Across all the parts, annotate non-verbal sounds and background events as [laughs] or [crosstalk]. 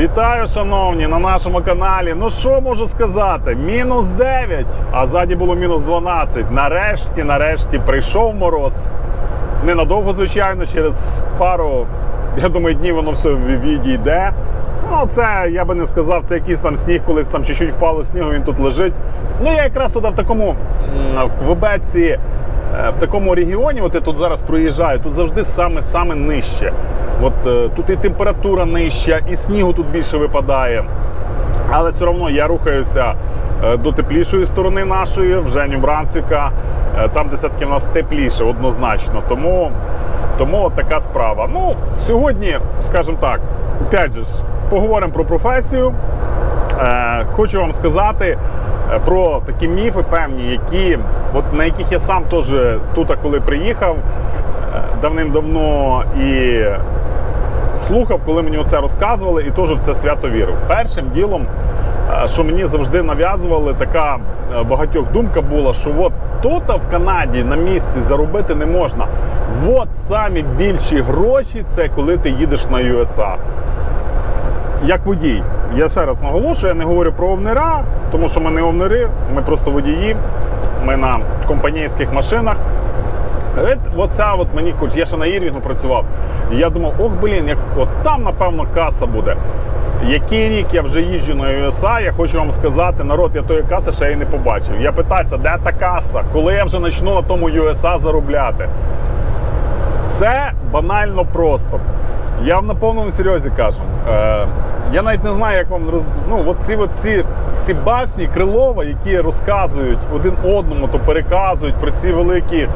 Вітаю, шановні, на нашому каналі. Ну що можу сказати? Мінус 9, а ззаді було мінус 12. Нарешті, нарешті прийшов мороз. Ненадовго, звичайно, через пару, я думаю, днів воно все відійде. Ну, це я би не сказав, це якийсь там сніг, колись там чуть-чуть впало снігу, він тут лежить. Ну, я якраз туди в такому в Квебеці, в такому регіоні, от я тут зараз проїжджаю, тут завжди саме-саме нижче. От е, тут і температура нижча, і снігу тут більше випадає. Але все одно я рухаюся е, до теплішої сторони нашої, вже Нью-Брансвіка. Е, Там де все-таки в нас тепліше, однозначно. Тому, тому от така справа. Ну, сьогодні, скажімо так, опять же, поговоримо про професію. Е, Хочу вам сказати е, про такі міфи певні, які, от на яких я сам теж тут, коли приїхав е, давним-давно і слухав, коли мені оце розказували, і теж в це свято вірив. Першим ділом, е, що мені завжди нав'язували, така е, багатьох думка була, що от тут в Канаді на місці заробити не можна. От самі більші гроші це коли ти їдеш на USA. Як водій, я ще раз наголошую, я не говорю про овнера, тому що ми не овнери, ми просто водії. Ми на компанійських машинах. Оця от мені хоч я ще на Ірвінгу працював. І я думав, ох, блін, як от там, напевно, каса буде. Який рік я вже їжджу на USA, я хочу вам сказати, народ, я тої каси ще й не побачив. Я питаюся, де та каса? Коли я вже почну на тому USA заробляти? Все банально просто. Я вам на повному серйозі кажу. Е, я навіть не знаю, як вам роз... ну, от ці, от ці всі басні Крилова, які розказують один одному, то переказують про ці великі е,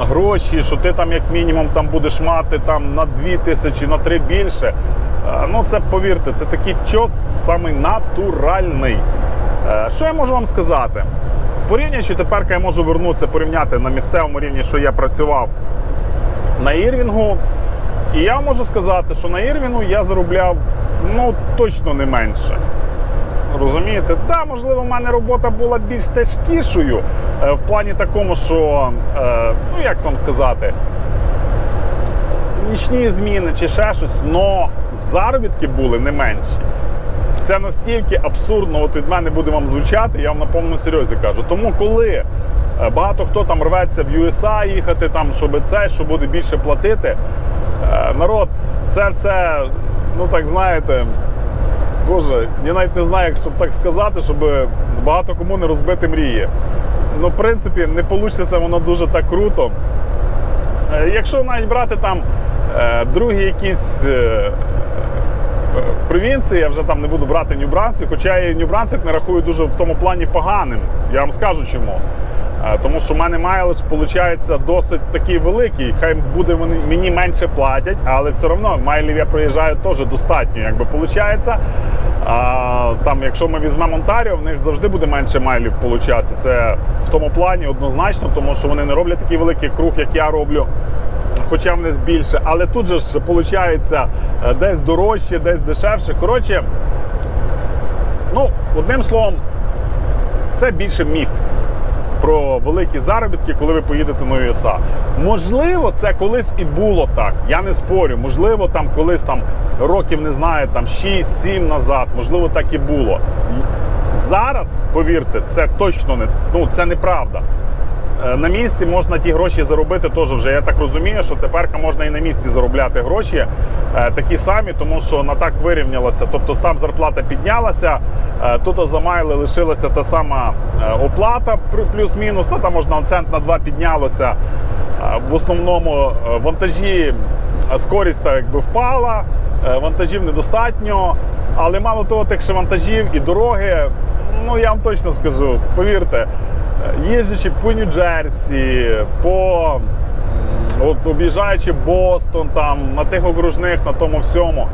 гроші, що ти там як мінімум там будеш мати там на 2 тисячі, на 3 більше. Е, ну це повірте, це такий чос самий натуральний. Е, що я можу вам сказати? Порівнюючи тепер, я можу вернутися порівняти на місцевому рівні, що я працював на Ірвінгу. І я можу сказати, що на Ірвінгу я заробляв ну точно не менше. Розумієте, да, можливо, в мене робота була більш тяжкішою е, в плані такому, що, е, ну як вам сказати, нічні зміни чи ще щось, але заробітки були не менші. Це настільки абсурдно, от від мене буде вам звучати, я вам на повному серйозі кажу. Тому коли багато хто там рветься в USA їхати, там, щоб це, що буде більше платити, е, народ, це все, ну так знаєте, Боже, я навіть не знаю, як щоб так сказати, щоб багато кому не розбити мрії. Ну, в принципі, не вийде воно дуже так круто. Е, Якщо навіть брати там е, другі якісь е, провінції, я вже там не буду брати Нью-Брансвік, хоча я Нью-Брансвік не рахую дуже в тому плані поганим. Я вам скажу чому. Е, Тому що в мене майлиш, виходить, досить такий великий. Хай буде вони мені менше платять, але все одно майлів я проїжджаю теж достатньо. Якби виходить. А, там, якщо ми візьмемо Онтаріо, в них завжди буде менше майлів получатися. Це в тому плані однозначно, тому що вони не роблять такий великий круг, як я роблю. Хоча в них більше, але тут же ж виходить десь дорожче, десь дешевше. Коротше, ну, одним словом, це більше міф про великі заробітки, коли ви поїдете на USA. Можливо, це колись і було так. Я не спорю. Можливо, там колись там років не знаю, там 6-7 назад, можливо, так і було. Зараз, повірте, це точно не ну це неправда. Е, На місці можна ті гроші заробити теж вже. Я так розумію, що тепер можна і на місці заробляти гроші е, такі самі, тому що на так вирівнялося. Тобто там зарплата піднялася, е, тут за майли лишилася та сама оплата плюс-мінус. Ну там можна цент на два піднялося. В основному вантажі скорість так якби впала, вантажів недостатньо. Але мало того, тих ще вантажів і дороги, ну я вам точно скажу, повірте, їздячи по Нью-Джерсі, по от, об'їжджаючи Бостон, там, на тих окружних, на тому всьому.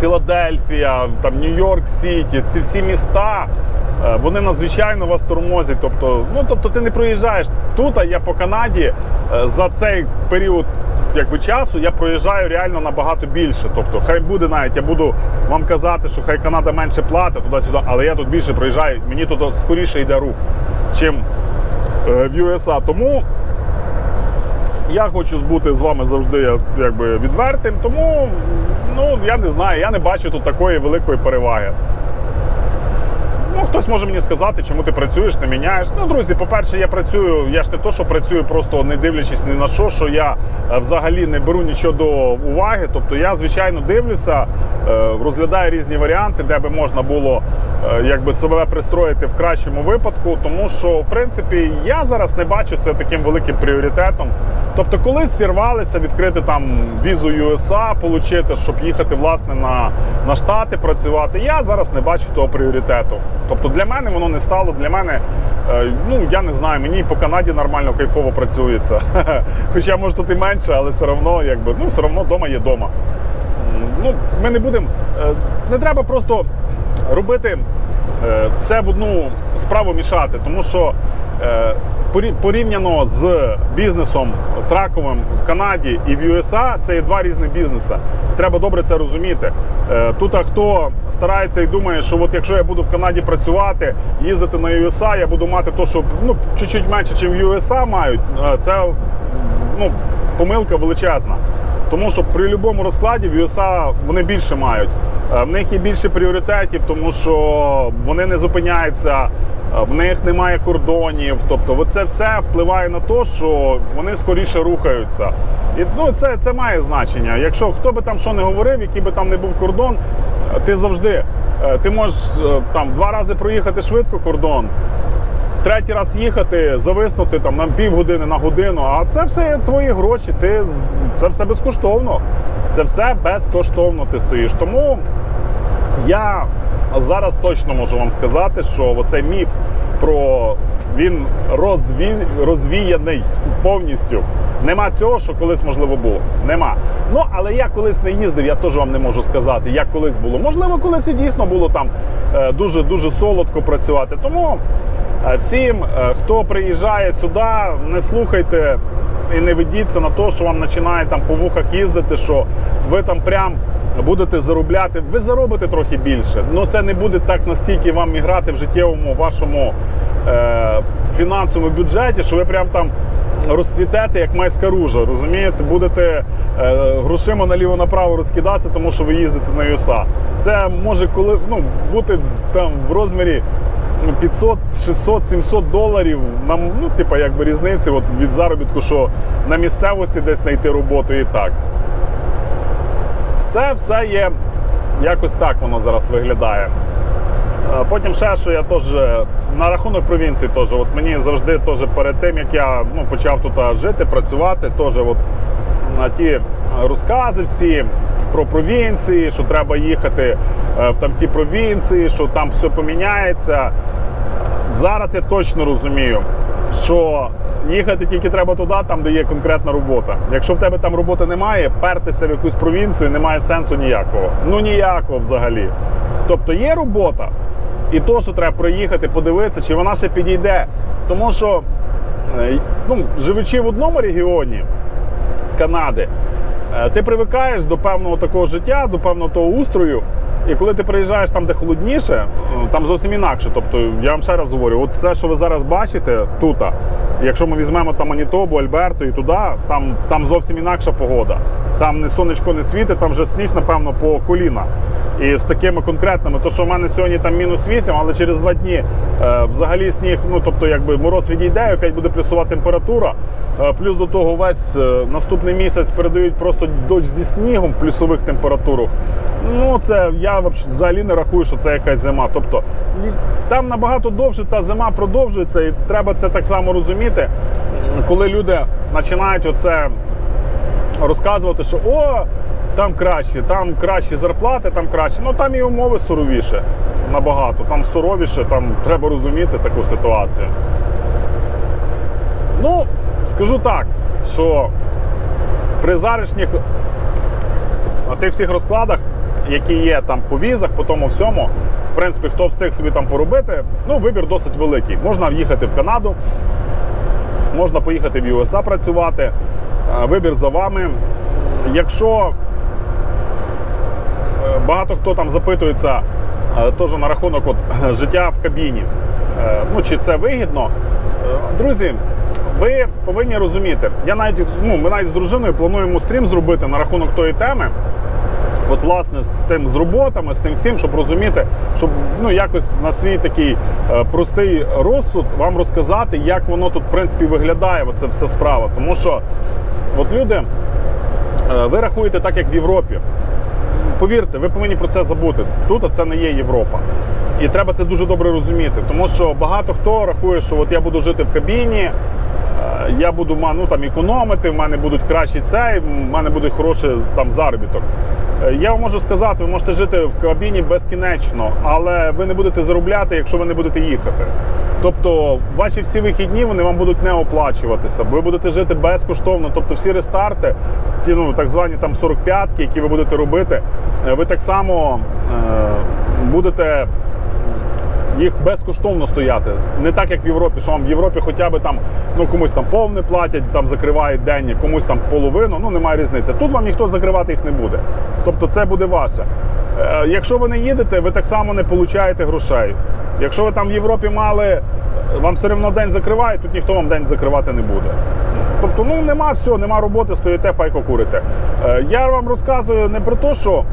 Філадельфія, там Нью-Йорк Сіті, ці всі міста, е, вони надзвичайно вас тормозять. Тобто, ну тобто ти не проїжджаєш тут, а я по Канаді е, за цей період якби, часу я проїжджаю реально набагато більше. Тобто, хай буде навіть, я буду вам казати, що хай Канада менше платить туди-сюди, але я тут більше проїжджаю, мені тут скоріше йде рух, чим е, в USA. Тому Я хочу бути з вами завжди якби, відвертим, тому ну, я не знаю, я не бачу тут такої великої переваги. Ну, хтось може мені сказати, чому ти працюєш, не міняєш. Ну, друзі, по-перше, я працюю, я ж не то, що працюю, просто не дивлячись ні на що, що я е, взагалі не беру нічого до уваги. Тобто я, звичайно, дивлюся, е, розглядаю різні варіанти, де би можна було е, якби себе пристроїти в кращому випадку, тому що, в принципі, я зараз не бачу це таким великим пріоритетом. Тобто, колись зірвалися відкрити там візу USA, отримати, щоб їхати власне на, на штати працювати. Я зараз не бачу того пріоритету. Тобто для мене воно не стало. Для мене, е, ну я не знаю, мені по Канаді нормально кайфово працюється. [laughs] Хоча може тут і менше, але все одно, якби ну все одно вдома є вдома. Ну, ми не будемо. е, Не треба просто робити все в одну справу мішати, тому що е, порівняно з бізнесом траковим в Канаді і в USA, це є два різні бізнеси. Треба добре це розуміти. Е, Тут а хто старається і думає, що от якщо я буду в Канаді працювати, їздити на USA, я буду мати то, що ну чуть-чуть менше, ніж в USA мають. е, Це ну, помилка величезна. Тому що при будь-якому розкладі в USA вони більше мають. Е, В них є більше пріоритетів, тому що вони не зупиняються, е, в них немає кордонів. Тобто, це все впливає на те, що вони скоріше рухаються. І ну, це, це має значення. Якщо хто би там що не говорив, який би там не був кордон, е, ти завжди ти можеш там два рази проїхати швидко кордон третій раз їхати, зависнути там на півгодини, на годину. А це все твої гроші. Ти це все безкоштовно. Це все безкоштовно ти стоїш. Тому я зараз точно можу вам сказати, що оцей міф про він розві... розвіяний повністю. Нема цього, що колись можливо було. Нема. Ну але я колись не їздив, я теж вам не можу сказати, як колись було. Можливо, колись і дійсно було там дуже дуже солодко працювати. Тому е, всім, е, хто приїжджає сюди, не слухайте і не ведіться на те, що вам починає там по вухах їздити, що ви там прям будете заробляти. Ви заробите трохи більше. але це не буде так настільки вам іграти в життєвому вашому е, фінансовому бюджеті, що ви прям там. Розцвітете як майська ружа, розумієте, будете е, грошима наліво-направо розкидатися, тому що ви їздите на USA. Це може коли ну, бути там в розмірі 500, 600, 700 доларів. Нам ну, типа, якби різниці от від заробітку, що на місцевості десь знайти роботу і так. Це все є якось так воно зараз виглядає. Е, Потім ще, що я теж на рахунок провінції, теж, от мені завжди теж перед тим, як я ну, почав тут жити, працювати, теж от на ті розкази всі про провінції, що треба їхати е, в там ті провінції, що там все поміняється. Зараз я точно розумію, що їхати тільки треба туди, там, де є конкретна робота. Якщо в тебе там роботи немає, пертися в якусь провінцію немає сенсу ніякого. Ну ніякого взагалі. Тобто є робота, і то, що треба проїхати, подивитися, чи вона ще підійде. Тому що, е, ну, живучи в одному регіоні Канади, ти привикаєш до певного такого життя, до певного того устрою. І коли ти приїжджаєш там, де холодніше, е, там зовсім інакше. Тобто, я вам ще раз говорю, от це, що ви зараз бачите тут, якщо ми візьмемо там Манітобу, Альберту і туди, там, там зовсім інакша погода. Там не сонечко не світить, там вже сніг, напевно, по коліна. І з такими конкретними, то що в мене сьогодні там мінус 8, але через два дні е, взагалі сніг, ну тобто якби мороз відійде, опять буде плюсова температура. Е, плюс до того весь е, наступний місяць передають просто дощ зі снігом в плюсових температурах. Ну це я взагалі не рахую, що це якась зима. Тобто там набагато довше та зима продовжується, і треба це так само розуміти, коли люди починають оце розказувати, що о, там краще, там кращі зарплати, там краще. Ну там і умови суровіше набагато, там суровіше, там треба розуміти таку ситуацію. Ну, скажу так, що при зарішніх тих всіх розкладах, які є там по візах, по тому всьому, в принципі, хто встиг собі там поробити, ну, вибір досить великий. Можна їхати в Канаду, можна поїхати в USA працювати. Е, Вибір за вами. Якщо е, багато хто там запитується е, теж на рахунок от, життя в кабіні, ну чи це вигідно, друзі, ви повинні розуміти. Я навіть ну, ми навіть з дружиною плануємо стрім зробити на рахунок тої теми. От, власне, з тим з роботами, з тим всім, щоб розуміти, щоб ну якось на свій такий е, простий розсуд вам розказати, як воно тут в принципі виглядає. Оце все справа. Тому що от люди, е, ви рахуєте так, як в Європі. Повірте, ви повинні про це забути. Тут це не є Європа. І треба це дуже добре розуміти. Тому що багато хто рахує, що от я буду жити в кабіні, я буду ну, там, економити, в мене будуть кращі цей, в мене буде хороший там заробіток. Е, Я вам можу сказати, ви можете жити в кабіні безкінечно, але ви не будете заробляти, якщо ви не будете їхати. Тобто ваші всі вихідні вони вам будуть не оплачуватися. Ви будете жити безкоштовно. Тобто всі рестарти, ті, ну, так звані там 45-ки, які ви будете робити, е, ви так само е, будете їх безкоштовно стояти. Не так, як в Європі, що вам в Європі хоча б там ну комусь там повне платять, там закривають день, комусь там половину, ну немає різниці. Тут вам ніхто закривати їх не буде. Тобто це буде ваше. Е, Якщо ви не їдете, ви так само не получаєте грошей. Якщо ви там в Європі мали, вам все одно день закривають, тут ніхто вам день закривати не буде. Тобто, ну нема все, нема роботи, стоїте, файко курите. Е, Я вам розказую не про те, що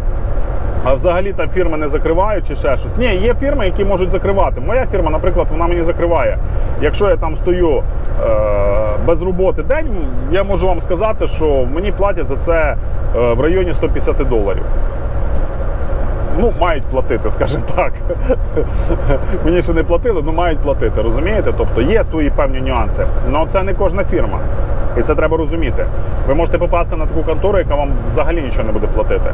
а взагалі там фірми не закривають чи ще щось. Ні, є фірми, які можуть закривати. Моя фірма, наприклад, вона мені закриває. Якщо я там стою е, без роботи день, я можу вам сказати, що мені платять за це е, в районі 150 доларів. Ну, мають платити, скажімо так. [laughs] Мені ще не платили, але мають платити, розумієте? Тобто є свої певні нюанси. Але це не кожна фірма. І це треба розуміти. Ви можете попасти на таку контору, яка вам взагалі нічого не буде платити.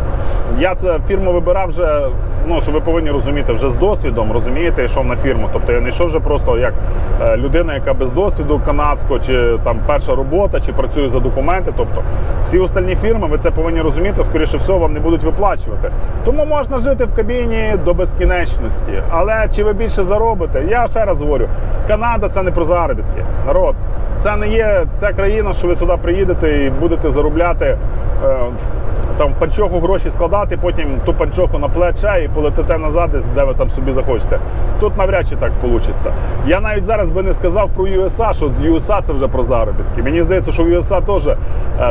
Я фірму вибирав вже, ну що ви повинні розуміти, вже з досвідом, розумієте, йшов на фірму. Тобто я не йшов вже просто як е, людина, яка без досвіду канадського, чи там перша робота, чи працює за документи. Тобто всі остальні фірми, ви це повинні розуміти, скоріше всього, вам не будуть виплачувати. Тому можна жити в кабіні до безкінечності. Але чи ви більше заробите? Я ще раз говорю, Канада це не про заробітки. Народ. Це не є ця країна, що ви сюди приїдете і будете заробляти е, там панчоху гроші складати, потім ту панчоху на плече і полетите назад, де ви там собі захочете. Тут навряд чи так вийде. Я навіть зараз би не сказав про USA, що USA це вже про заробітки. Мені здається, що в USA теж е,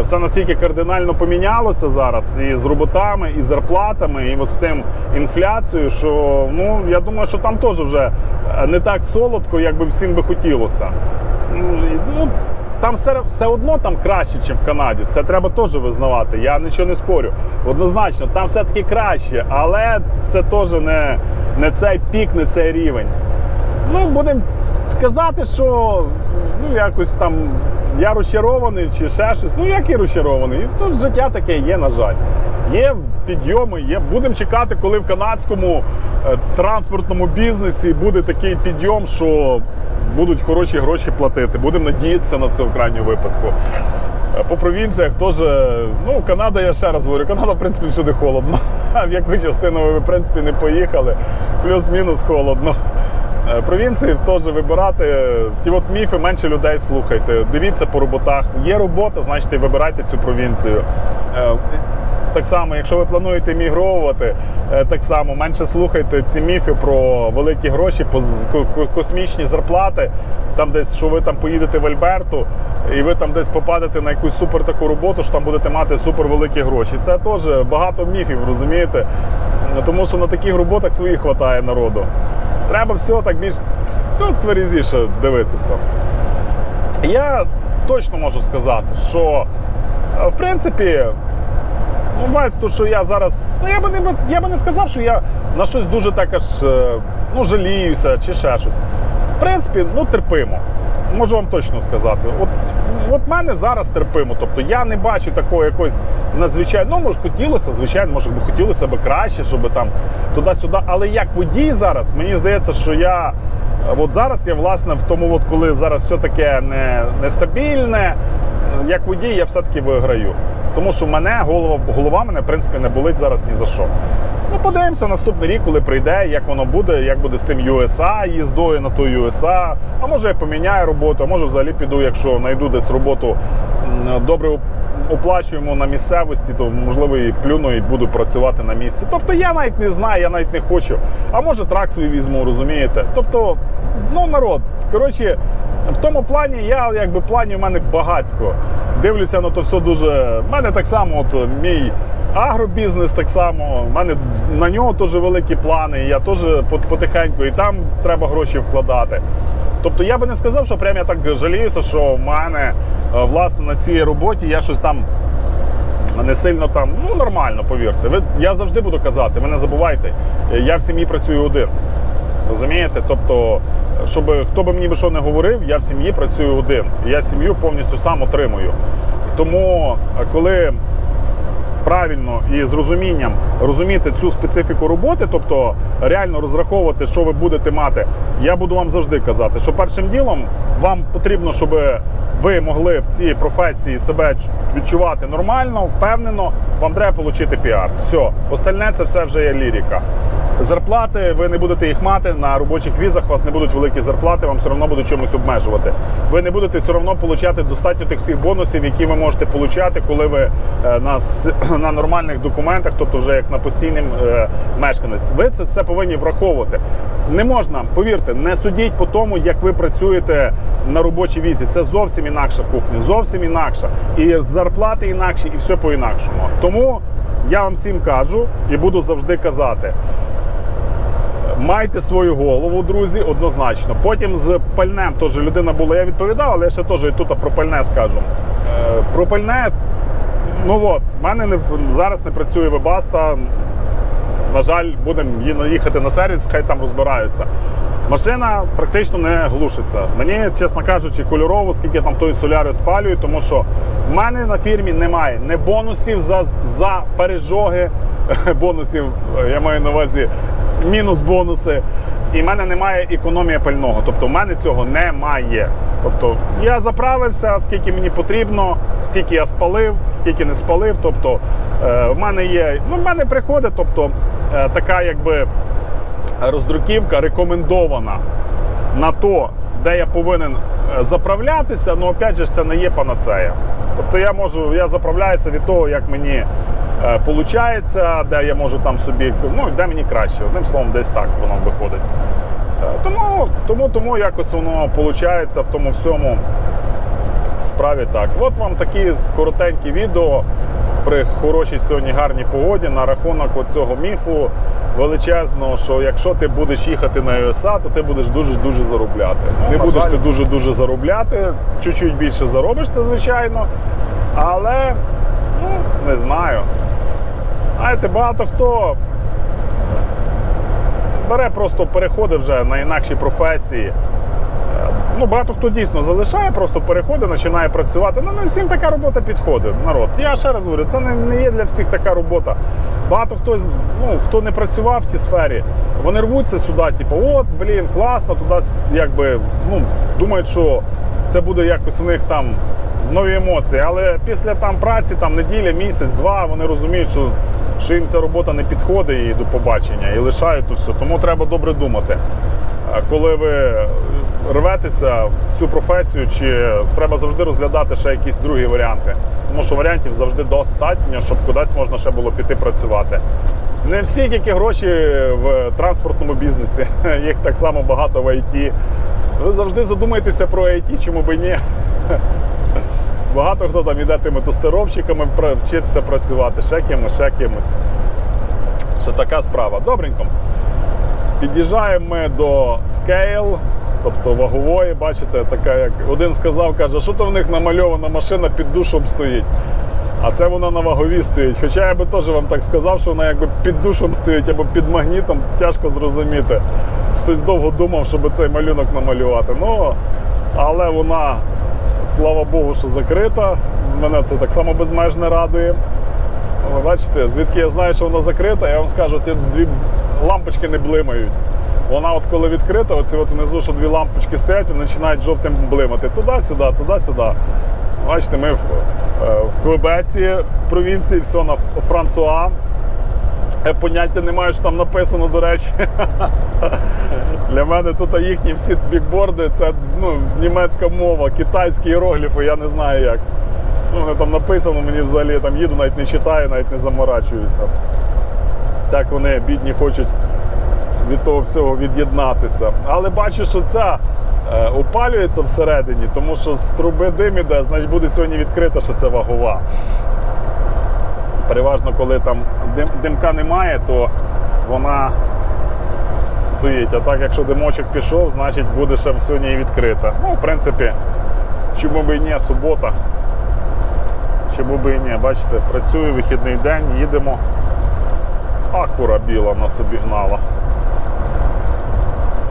все настільки кардинально помінялося зараз і з роботами, і з зарплатами, і от з тим інфляцією, що ну я думаю, що там теж вже е, не так солодко, як би всім би хотілося. Ну, ну, там все, все одно там краще, ніж в Канаді. Це треба теж визнавати. Я нічого не спорю. Однозначно, там все-таки краще, але це теж не, не цей пік, не цей рівень. Ну, будемо казати, що якось там я розчарований чи ще щось. Ну, як і розчарований. Тут життя таке є, на жаль. Є підйоми, є. Будемо чекати, коли в канадському е, транспортному бізнесі буде такий підйом, що будуть хороші гроші платити. Будемо надіятися на це в крайньому випадку. Е, По провінціях теж, ну, Канада, я ще раз говорю, Канада, в принципі, всюди холодно. [laughs] А в яку частину ви, в принципі, не поїхали, плюс-мінус холодно. Е, Провінції теж вибирати. Ті от міфи менше людей слухайте. Дивіться по роботах. Є робота, значить і вибирайте цю провінцію. Так само, якщо ви плануєте мігровувати, е, так само менше слухайте ці міфи про великі гроші, космічні зарплати. Там десь, що ви там поїдете в Альберту, і ви там десь попадете на якусь супер таку роботу, що там будете мати супер великі гроші. Це теж багато міфів, розумієте? Тому що на таких роботах своїх вистачає народу. Треба все так більш ну, тверезіше дивитися. Я точно можу сказати, що е, в принципі, весь то, що я зараз. ну, Я би не я би не сказав, що я на щось дуже так аж е, ну, жаліюся чи ще щось. В принципі, ну терпимо. Можу вам точно сказати. От, от мене зараз терпимо. Тобто я не бачу такого якось надзвичайно. Ну, може, хотілося, звичайно, може би хотілося б краще, щоб там туди-сюди. Але як водій зараз, мені здається, що я. От зараз я власне в тому, от коли зараз все таке не, нестабільне, як водій, я все-таки виграю. Тому що мене голова, голова мене в принципі не болить зараз ні за що. Ну, подивимося наступний рік, коли прийде, як воно буде, як буде з тим USA, їздою на той USA. А може я поміняю роботу, а може взагалі піду, якщо знайду десь роботу добре оплачуємо на місцевості, то можливо і плюну і буду працювати на місці. Тобто я навіть не знаю, я навіть не хочу. А може трак свій візьму, розумієте? Тобто, ну народ, коротше. В тому плані я якби плані у мене багацько. Дивлюся на то все дуже. У мене так само, от мій агробізнес так само. У мене на нього теж великі плани. Я теж потихеньку і там треба гроші вкладати. Тобто я би не сказав, що прям я так жаліюся, що в мене е, власне на цій роботі я щось там не сильно там, ну нормально, повірте. Ви, я завжди буду казати, ви не забувайте, е, я в сім'ї працюю один. Розумієте? Тобто, щоб хто би мені би що не говорив, я в сім'ї працюю один. Я сім'ю повністю сам отримую. Тому, е, коли правильно і з розумінням розуміти цю специфіку роботи, тобто реально розраховувати, що ви будете мати, я буду вам завжди казати, що першим ділом вам потрібно, щоб ви могли в цій професії себе відчувати нормально, впевнено, вам треба отримати піар. Все, остальне це все вже є лірика. Зарплати ви не будете їх мати на робочих візах. У вас не будуть великі зарплати, вам все одно будуть чомусь обмежувати. Ви не будете все одно отримати достатньо тих всіх бонусів, які ви можете отримати, коли ви е, на, [clears throat] на нормальних документах, тобто вже як на постійним е, мешканець. Ви це все повинні враховувати. Не можна, повірте, не судіть по тому, як ви працюєте на робочій візі. Це зовсім інакша кухня, зовсім інакша. І зарплати інакші, і все по-інакшому. Тому я вам всім кажу і буду завжди казати. Майте свою голову, друзі, однозначно. Потім з пальнем теж людина була, я відповідав, але я ще теж і тут про пальне скажу. Е, Про пальне, ну от, в мене не, зараз не працює вебаста. На жаль, будемо їхати на сервіс, хай там розбираються. Машина практично не глушиться. Мені, чесно кажучи, кольорово, скільки там тої соляри спалюю, тому що в мене на фірмі немає не бонусів за, за пережоги, [laughs] бонусів, я маю на увазі мінус бонуси. І в мене немає економії пального. Тобто в мене цього немає. Тобто я заправився, скільки мені потрібно, стільки я спалив, скільки не спалив. Тобто е, в мене є, ну в мене приходить, тобто е, така якби роздруківка рекомендована на то, де я повинен е, заправлятися, але опять же це не є панацея. Тобто я можу, я заправляюся від того, як мені виходить, де я можу там собі, ну де мені краще. Одним словом, десь так воно виходить. Е, Тому, тому, тому якось воно виходить в тому всьому справі так. От вам такі коротенькі відео при хорошій сьогодні гарній погоді на рахунок цього міфу величезного, що якщо ти будеш їхати на USA, то ти будеш дуже-дуже заробляти. Не на будеш жаль. ти дуже-дуже заробляти, чуть-чуть більше заробиш ти, звичайно. Але ну, не знаю. Знаєте, багато хто бере просто переходи вже на інакші професії. Ну, багато хто дійсно залишає, просто переходить, починає працювати. Ну, не всім така робота підходить, народ. Я ще раз говорю, це не, не є для всіх така робота. Багато хто, ну, хто не працював в тій сфері, вони рвуться сюди, типу, от, блін, класно, туди якби, ну, думають, що це буде якось в них там нові емоції. Але після там праці, там неділя, місяць, два, вони розуміють, що, що їм ця робота не підходить і до побачення, і лишають то все. Тому треба добре думати. Коли ви рветеся в цю професію, чи треба завжди розглядати ще якісь другі варіанти. Тому що варіантів завжди достатньо, щоб кудись можна ще було піти працювати. Не всі тільки гроші в транспортному бізнесі, [laughs] їх так само багато в IT. Ви завжди задумайтеся про IT, чому би ні. [laughs] Багато хто там іде тими тестировщиками вчитися працювати, ще кимось, ще кимось. Що така справа. Добренько. Під'їжджаємо ми до Scale, тобто вагової, бачите, така як один сказав, каже, що то в них намальована машина під душом стоїть. А це вона на ваговій стоїть. Хоча я би теж вам так сказав, що вона якби під душом стоїть або під магнітом, тяжко зрозуміти. Хтось довго думав, щоб цей малюнок намалювати. Ну, але вона, слава Богу, що закрита. Мене це так само безмежно радує. Ви бачите, звідки я знаю, що вона закрита, я вам скажу, ті дві лампочки не блимають. Вона от коли відкрита, оці от внизу, що дві лампочки стоять, вони починають жовтим блимати. Туди-сюди, туди-сюди. Бачите, ми в, е, в Квебеці, в провінції, все на Франсуа. Я поняття не маю, що там написано, до речі. [laughs] Для мене тут їхні всі бікборди це ну, німецька мова, китайські іерогліфи, я не знаю як. Ну, там написано, мені взагалі там їду, навіть не читаю, навіть не заморачуюся. Так вони бідні хочуть від того всього від'єднатися. Але бачу, що ця е, опалюється всередині, тому що з труби дим іде, значить буде сьогодні відкрита, що це вагова. Переважно, коли там дим, димка немає, то вона стоїть. А так, якщо димочок пішов, значить буде ще сьогодні і відкрита. Ну, в принципі, чому би і ні, субота. Чому би і ні, бачите, працюю вихідний день, їдемо. Акура біла нас обігнала.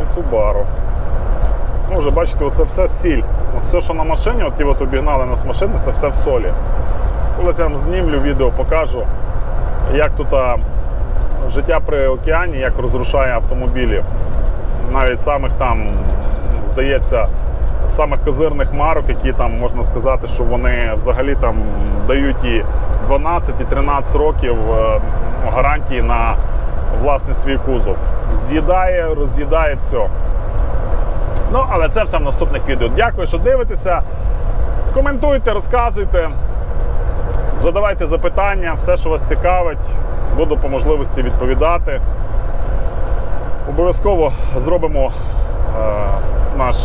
І Субару. Ну, вже бачите, оце все сіль. От все, що на машині, от ті от обігнали нас машини, це все в солі. Колись я вам знімлю відео, покажу, як тут життя при океані, як розрушає автомобілі. Навіть самих там, здається, самих козирних марок, які там можна сказати, що вони взагалі там дають і 12 і 13 років е, гарантії на власний свій кузов. З'їдає, роз'їдає все. Ну, але це все в наступних відео. Дякую, що дивитеся. Коментуйте, розказуйте, задавайте запитання, все, що вас цікавить, буду по можливості відповідати. Обов'язково зробимо е, наш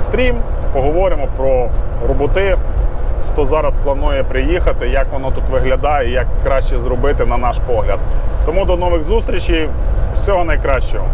стрім, поговоримо про роботи, хто зараз планує приїхати, як воно тут виглядає, як краще зробити на наш погляд. Тому до нових зустрічей, всього найкращого.